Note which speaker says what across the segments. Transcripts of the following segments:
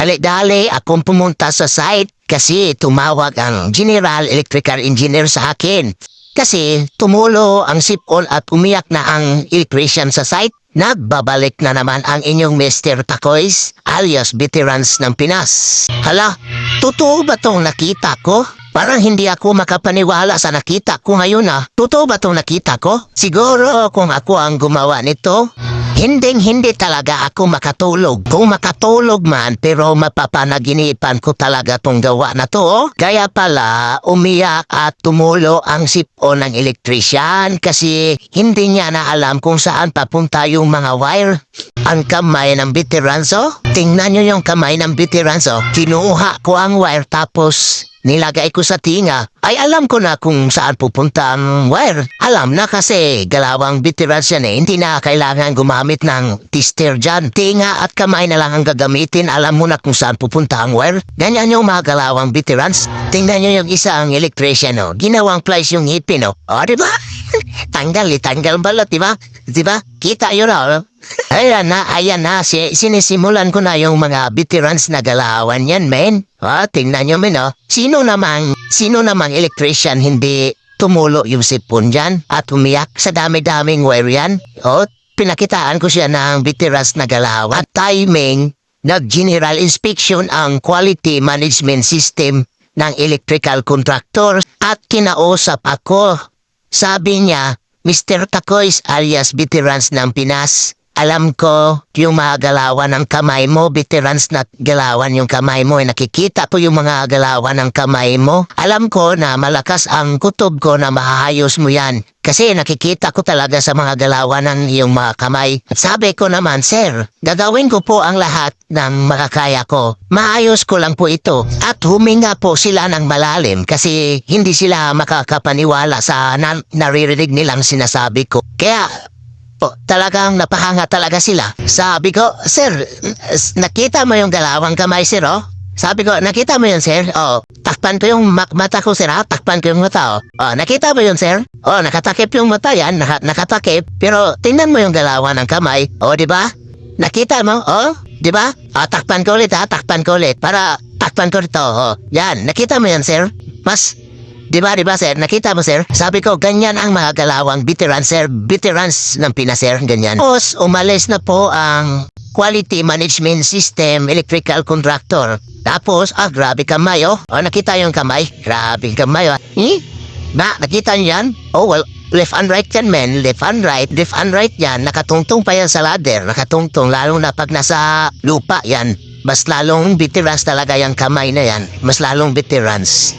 Speaker 1: Dali-dali akong pumunta sa site kasi tumawag ang General Electrical Engineer sa akin. Kasi tumulo ang sipol at umiyak na ang electrician sa site. Nagbabalik na naman ang inyong Mr. Takoys alias veterans ng Pinas. Hala, totoo ba tong nakita ko? Parang hindi ako makapaniwala sa nakita ko ngayon ah. Totoo ba tong nakita ko? Siguro kung ako ang gumawa nito, Hinding hindi talaga ako makatulog. Kung makatulog man, pero mapapanaginipan ko talaga tong gawa na to. Kaya pala, umiyak at tumulo ang sipo ng elektrisyan kasi hindi niya na alam kung saan papunta yung mga wire. Ang kamay ng veteranso? Tingnan niyo yung kamay ng veteranso. Kinuha ko ang wire tapos Nilagay ko sa tinga, ay alam ko na kung saan pupunta ang wire. Alam na kasi galawang veterans yan eh, hindi na kailangan gumamit ng tester dyan. Tinga at kamay na lang ang gagamitin, alam mo na kung saan pupunta ang wire. Ganyan yung mga galawang veterans. Tingnan nyo yung isa ang electrician oh, ginawang place yung ngipin oh. O, di ba? tanggal, itanggal balot, di ba? Di ba? Kita yun oh. Ayan na, ayan na, si, sinisimulan ko na yung mga veterans na galawan yan, men. Ah, tingnan nyo, men, oh. Sino namang, sino namang electrician hindi tumulo yung sipon dyan at umiyak sa dami-daming wire yan? Oh, pinakitaan ko siya ng veterans na galawan. At timing, nag-general inspection ang quality management system ng electrical contractor at kinausap ako. Sabi niya, Mr. Takoys alias veterans ng Pinas, alam ko yung mga galawan ng kamay mo, veterans na galawan yung kamay mo. Eh, nakikita ko yung mga galawan ng kamay mo. Alam ko na malakas ang kutob ko na mahayos mo yan. Kasi nakikita ko talaga sa mga galawan ng iyong mga kamay. Sabi ko naman, Sir, gagawin ko po ang lahat ng makakaya ko. Maayos ko lang po ito. At huminga po sila ng malalim kasi hindi sila makakapaniwala sa na- naririnig nilang sinasabi ko. Kaya po, talagang napahanga talaga sila. Sabi ko, Sir, nakita mo yung galawang kamay, Sir, oh? Sabi ko, nakita mo yun, Sir? Oh, takpan ko yung mata ko, Sir, ha? Takpan ko yung mata, oh. Oh, nakita mo yun, Sir? Oh, nakatakip yung mata yan, naka- nakatakip. Pero tingnan mo yung galawan ng kamay, oh, di ba? Nakita mo, oh? Di ba? Ah, takpan ko ulit, ha? Takpan ko ulit. Para takpan ko rito, oh. Yan, nakita mo yan, Sir? Mas Di ba, di ba, sir? Nakita mo, sir? Sabi ko, ganyan ang mga galawang veterans, sir. Veterans ng Pinas, sir. Ganyan. Tapos, umalis na po ang Quality Management System Electrical Contractor. Tapos, ah, grabe kamay, oh. Oh, nakita yung kamay? Grabe kamay, oh. Eh? Ba, nakita niyo yan? Oh, well, left and right yan, men. Left and right. Left and right yan. Nakatungtong pa yan sa ladder. Nakatungtong. Lalo na pag nasa lupa yan. Mas lalong veterans talaga yung kamay na yan. Mas lalong veterans.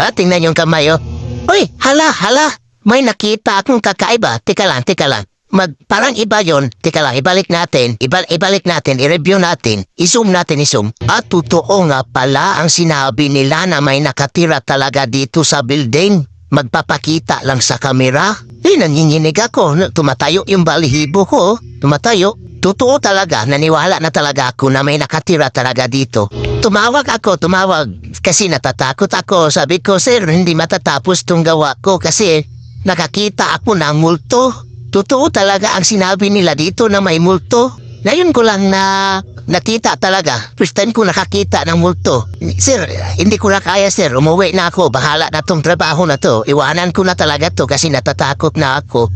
Speaker 1: Ha, tingnan yung kamay, oh. Uy, hala, hala. May nakita akong kakaiba. Tika lang, tika lang. Mag, parang iba yon. Tika lang, ibalik natin. Iba, ibalik natin, i-review natin. I-zoom natin, i-zoom. At totoo nga pala ang sinabi nila na may nakatira talaga dito sa building. Magpapakita lang sa kamera. Eh, nanginginig ako. Tumatayo yung balihibo ko. Tumatayo. Totoo talaga, naniwala na talaga ako na may nakatira talaga dito. Tumawag ako, tumawag. Kasi natatakot ako. Sabi ko, sir, hindi matatapos tong gawa ko kasi nakakita ako ng multo. Totoo talaga ang sinabi nila dito na may multo. Ngayon ko lang na nakita talaga. First time ko nakakita ng multo. Sir, hindi ko na kaya sir. Umuwi na ako. Bahala na tong trabaho na to. Iwanan ko na talaga to kasi natatakot na ako.